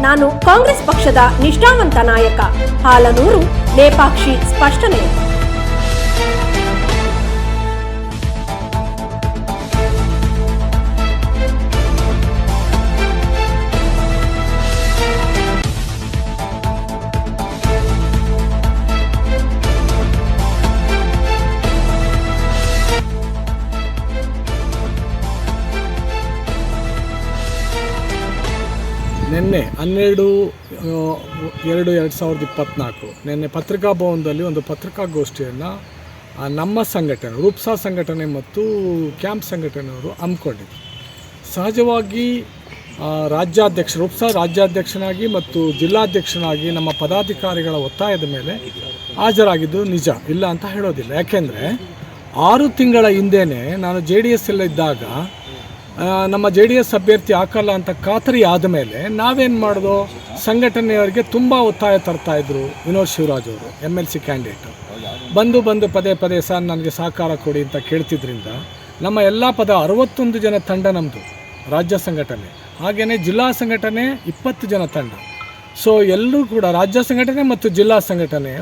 ನಾನು ಕಾಂಗ್ರೆಸ್ ಪಕ್ಷದ ನಿಷ್ಠಾವಂತ ನಾಯಕ. ಹಾಲನೂರು ಲೇಪಾಕ್ಷಿ ಸ್ಪಷ್ಟನೆ. ನಿನ್ನೆ ಹನ್ನೆರಡು ಎರಡು ಎರಡು ಸಾವಿರದ ಇಪ್ಪತ್ತ್ನಾಲ್ಕು ನಿನ್ನೆ ಪತ್ರಿಕಾ ಭವನದಲ್ಲಿ ಒಂದು ಪತ್ರಿಕಾಗೋಷ್ಠಿಯನ್ನು ನಮ್ಮ ಸಂಘಟನೆ, ರೂಪ್ಸಾ ಸಂಘಟನೆ ಮತ್ತು ಕ್ಯಾಂಪ್ ಸಂಘಟನೆಯವರು ಹಮ್ಮಿಕೊಂಡಿದ್ರು. ಸಹಜವಾಗಿ ರಾಜ್ಯಾಧ್ಯಕ್ಷ, ರೂಪ್ಸಾ ರಾಜ್ಯಾಧ್ಯಕ್ಷನಾಗಿ ಮತ್ತು ಜಿಲ್ಲಾಧ್ಯಕ್ಷನಾಗಿ ನಮ್ಮ ಪದಾಧಿಕಾರಿಗಳ ಒತ್ತಾಯದ ಮೇಲೆ ಹಾಜರಾಗಿದ್ದು ನಿಜ, ಇಲ್ಲ ಅಂತ ಹೇಳೋದಿಲ್ಲ. ಯಾಕೆಂದರೆ, ಆರು ತಿಂಗಳ ಹಿಂದೆಯೇ ನಾನು ಜೆ ಡಿ ಎಸ್ ಇದ್ದಾಗ ನಮ್ಮ ಜೆ ಡಿ ಎಸ್ ಅಭ್ಯರ್ಥಿ ಹಾಕಲ್ಲ ಅಂತ ಖಾತರಿ ಆದಮೇಲೆ ನಾವೇನು ಮಾಡೋದು? ಸಂಘಟನೆಯವರಿಗೆ ತುಂಬ ಒತ್ತಾಯ ತರ್ತಾ ಇದ್ರು ವಿನೋದ್ ಶಿವರಾಜ್ ಅವರು ಎಂ ಎಲ್ ಸಿ ಕ್ಯಾಂಡಿಡೇಟು ಬಂದು ಬಂದು ಪದೇ ಪದೇ ಸರ್ ನನಗೆ ಸಹಕಾರ ಕೊಡಿ ಅಂತ ಕೇಳ್ತಿದ್ರಿಂದ ನಮ್ಮ ಎಲ್ಲ ಪದ ಅರವತ್ತೊಂದು ಜನ ತಂಡ ನಮ್ಮದು ರಾಜ್ಯ ಸಂಘಟನೆ. ಹಾಗೆಯೇ ಜಿಲ್ಲಾ ಸಂಘಟನೆ ಇಪ್ಪತ್ತು ಜನ ತಂಡ. ಸೊ ಎಲ್ಲರೂ ಕೂಡ ರಾಜ್ಯ ಸಂಘಟನೆ ಮತ್ತು ಜಿಲ್ಲಾ ಸಂಘಟನೆ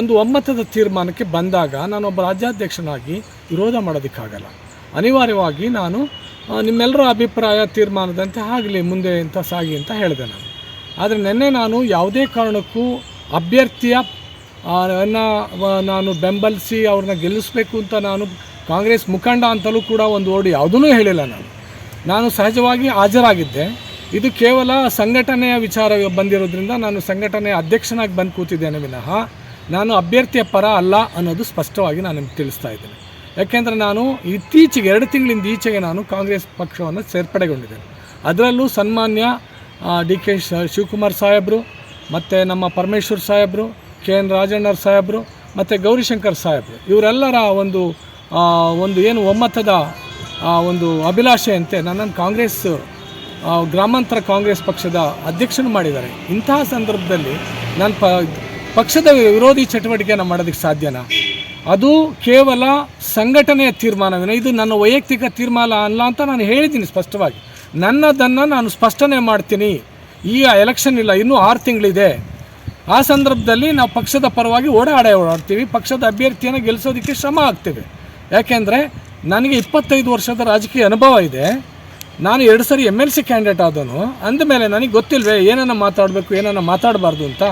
ಒಂದು ಒಮ್ಮತದ ತೀರ್ಮಾನಕ್ಕೆ ಬಂದಾಗ ನಾನೊಬ್ಬ ರಾಜ್ಯಾಧ್ಯಕ್ಷನಾಗಿ ವಿರೋಧ ಮಾಡೋದಕ್ಕಾಗಲ್ಲ. ಅನಿವಾರ್ಯವಾಗಿ ನಾನು ನಿಮ್ಮೆಲ್ಲರ ಅಭಿಪ್ರಾಯ, ತೀರ್ಮಾನದಂತೆ ಆಗಲಿ, ಮುಂದೆ ಅಂತ ಸಾಗಿ ಅಂತ ಹೇಳಿದೆ ನಾನು. ಆದರೆ ನಿನ್ನೆ ನಾನು ಯಾವುದೇ ಕಾರಣಕ್ಕೂ ಅಭ್ಯರ್ಥಿಯ ನಾನು ಬೆಂಬಲಿಸಿ ಅವ್ರನ್ನ ಗೆಲ್ಲಿಸಬೇಕು ಅಂತ ನಾನು ಕಾಂಗ್ರೆಸ್ ಮುಖಂಡ ಅಂತಲೂ ಕೂಡ ಒಂದು ಓಡಿ ಯಾವುದೂ ಹೇಳಿಲ್ಲ ನಾನು. ನಾನು ಸಹಜವಾಗಿ ಹಾಜರಾಗಿದ್ದೆ. ಇದು ಕೇವಲ ಸಂಘಟನೆಯ ವಿಚಾರ ಬಂದಿರೋದ್ರಿಂದ ನಾನು ಸಂಘಟನೆಯ ಅಧ್ಯಕ್ಷನಾಗಿ ಬಂದು ಕೂತಿದ್ದೇನೆ ವಿನಃ, ನಾನು ಅಭ್ಯರ್ಥಿಯ ಪರ ಅಲ್ಲ ಅನ್ನೋದು ಸ್ಪಷ್ಟವಾಗಿ ನಾನು ನಿಮ್ಗೆ ತಿಳಿಸ್ತಾ ಇದ್ದೇನೆ. ಯಾಕೆಂದರೆ ನಾನು ಇತ್ತೀಚೆಗೆ, ಎರಡು ತಿಂಗಳಿಂದ ಈಚೆಗೆ ನಾನು ಕಾಂಗ್ರೆಸ್ ಪಕ್ಷವನ್ನು ಸೇರ್ಪಡೆಗೊಂಡಿದ್ದೇನೆ. ಅದರಲ್ಲೂ ಸನ್ಮಾನ್ಯ ಡಿ ಕೆ ಶಿವಕುಮಾರ್ ಸಾಹೇಬರು, ಮತ್ತು ನಮ್ಮ ಪರಮೇಶ್ವರ್ ಸಾಹೇಬರು, ಕೆ ಎನ್ ರಾಜಣ್ಣರ್ ಸಾಹೇಬರು, ಮತ್ತು ಗೌರಿಶಂಕರ್ ಸಾಹೇಬರು, ಇವರೆಲ್ಲರ ಒಂದು ಒಂದು ಏನು ಒಮ್ಮತದ ಒಂದು ಅಭಿಲಾಷೆಯಂತೆ ನನ್ನನ್ನು ಕಾಂಗ್ರೆಸ್ ಗ್ರಾಮಾಂತರ ಕಾಂಗ್ರೆಸ್ ಪಕ್ಷದ ಅಧ್ಯಕ್ಷನು ಮಾಡಿದ್ದಾರೆ. ಇಂತಹ ಸಂದರ್ಭದಲ್ಲಿ ನಾನು ಪಕ್ಷದ ವಿರೋಧಿ ಚಟುವಟಿಕೆಯನ್ನು ಮಾಡೋದಕ್ಕೆ ಸಾಧ್ಯನಾ? ಅದು ಕೇವಲ ಸಂಘಟನೆಯ ತೀರ್ಮಾನವೇನು ಇದು ನನ್ನ ವೈಯಕ್ತಿಕ ತೀರ್ಮಾನ ಅಲ್ಲ ಅಂತ ನಾನು ಹೇಳಿದ್ದೀನಿ ಸ್ಪಷ್ಟವಾಗಿ. ನನ್ನದನ್ನು ನಾನು ಸ್ಪಷ್ಟನೆ ಮಾಡ್ತೀನಿ. ಈಗ ಎಲೆಕ್ಷನ್ ಇಲ್ಲ, ಇನ್ನೂ ಆರು ತಿಂಗಳಿದೆ. ಆ ಸಂದರ್ಭದಲ್ಲಿ ನಾವು ಪಕ್ಷದ ಪರವಾಗಿ ಓಡಾಡೇ ಓಡಾಡ್ತೀವಿ, ಪಕ್ಷದ ಅಭ್ಯರ್ಥಿಯನ್ನು ಗೆಲ್ಲಿಸೋದಕ್ಕೆ ಶ್ರಮ ಆಗ್ತೇವೆ. ಯಾಕೆಂದರೆ ನನಗೆ ಇಪ್ಪತ್ತೈದು ವರ್ಷದ ರಾಜಕೀಯ ಅನುಭವ ಇದೆ. ನಾನು ಎರಡು ಸರಿ ಎಂ ಎಲ್ ಸಿ ಕ್ಯಾಂಡಿಡೇಟ್ ಆದನು ಅಂದಮೇಲೆ ನನಗೆ ಗೊತ್ತಿಲ್ವೇ, ಏನನ್ನ ಮಾತಾಡಬೇಕು, ಏನನ್ನ ಮಾತಾಡಬಾರ್ದು ಅಂತ.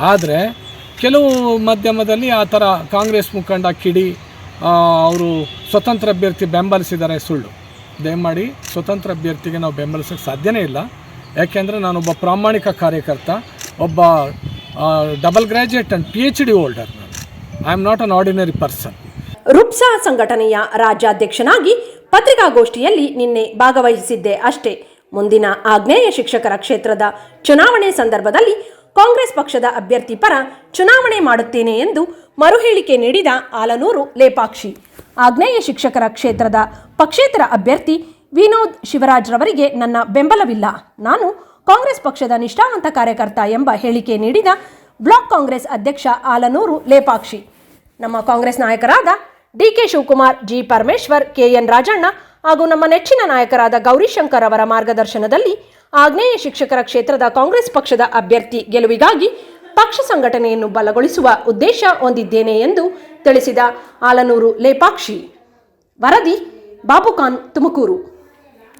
ಆದರೆ ಕೆಲವು ಮಾಧ್ಯಮದಲ್ಲಿ ಆ ಥರ ಕಾಂಗ್ರೆಸ್ ಮುಖಂಡ ಕಿಡಿ ಅವರು ಸ್ವತಂತ್ರ ಅಭ್ಯರ್ಥಿ ಬೆಂಬಲಿಸಿದ್ದಾರೆ ಸುಳ್ಳು. ದಯಮಾಡಿ ಸ್ವತಂತ್ರ ಅಭ್ಯರ್ಥಿಗೆ ನಾವು ಬೆಂಬಲಿಸೋಕ್ಕೆ ಸಾಧ್ಯನೇ ಇಲ್ಲ. ಯಾಕೆಂದರೆ ನಾನೊಬ್ಬ ಪ್ರಾಮಾಣಿಕ ಕಾರ್ಯಕರ್ತ, ಒಬ್ಬ double graduate and P H D holder I am not an ordinary person Rupsa ಸಂಘಟನೆಯ ರಾಜ್ಯಾಧ್ಯಕ್ಷನಾಗಿ ಪತ್ರಿಕಾಗೋಷ್ಠಿಯಲ್ಲಿ ನಿನ್ನೆ ಭಾಗವಹಿಸಿದ್ದೆ ಅಷ್ಟೇ. ಮುಂದಿನ ಆಗ್ನೇಯ ಶಿಕ್ಷಕರ ಕ್ಷೇತ್ರದ ಚುನಾವಣೆ ಸಂದರ್ಭದಲ್ಲಿ ಕಾಂಗ್ರೆಸ್ ಪಕ್ಷದ ಅಭ್ಯರ್ಥಿ ಪರ ಚುನಾವಣೆ ಮಾಡುತ್ತೇನೆ ಎಂದು ಮರುಹೇಳಿಕೆ ನೀಡಿದ ಆಲನೂರು ಲೇಪಾಕ್ಷಿ. ಆಗ್ನೇಯ ಶಿಕ್ಷಕರ ಕ್ಷೇತ್ರದ ಪಕ್ಷೇತರ ಅಭ್ಯರ್ಥಿ ವಿನೋದ್ ಶಿವರಾಜ್ರವರಿಗೆ ನನ್ನ ಬೆಂಬಲವಿಲ್ಲ. ನಾನು ಕಾಂಗ್ರೆಸ್ ಪಕ್ಷದ ನಿಷ್ಠಾವಂತ ಕಾರ್ಯಕರ್ತ ಎಂಬ ಹೇಳಿಕೆ ನೀಡಿದ ಬ್ಲಾಕ್ ಕಾಂಗ್ರೆಸ್ ಅಧ್ಯಕ್ಷ ಆಲನೂರು ಲೇಪಾಕ್ಷಿ. ನಮ್ಮ ಕಾಂಗ್ರೆಸ್ ನಾಯಕರಾದ D K Shivakumar, G Parameshwar, K N Rajanna ಹಾಗೂ ನಮ್ಮ ನೆಚ್ಚಿನ ನಾಯಕರಾದ ಗೌರಿಶಂಕರ್ ಅವರ ಮಾರ್ಗದರ್ಶನದಲ್ಲಿ ಆಗ್ನೇಯ ಶಿಕ್ಷಕರ ಕ್ಷೇತ್ರದ ಕಾಂಗ್ರೆಸ್ ಪಕ್ಷದ ಅಭ್ಯರ್ಥಿ ಗೆಲುವಿಗಾಗಿ ಪಕ್ಷ ಸಂಘಟನೆಯನ್ನು ಬಲಗೊಳಿಸುವ ಉದ್ದೇಶ ಹೊಂದಿದ್ದೇನೆ ಎಂದು ತಿಳಿಸಿದ ಆಲನೂರು ಲೇಪಾಕ್ಷಿ. ವರದಿ ಬಾಬುಖಾನ್ ತುಮಕೂರು.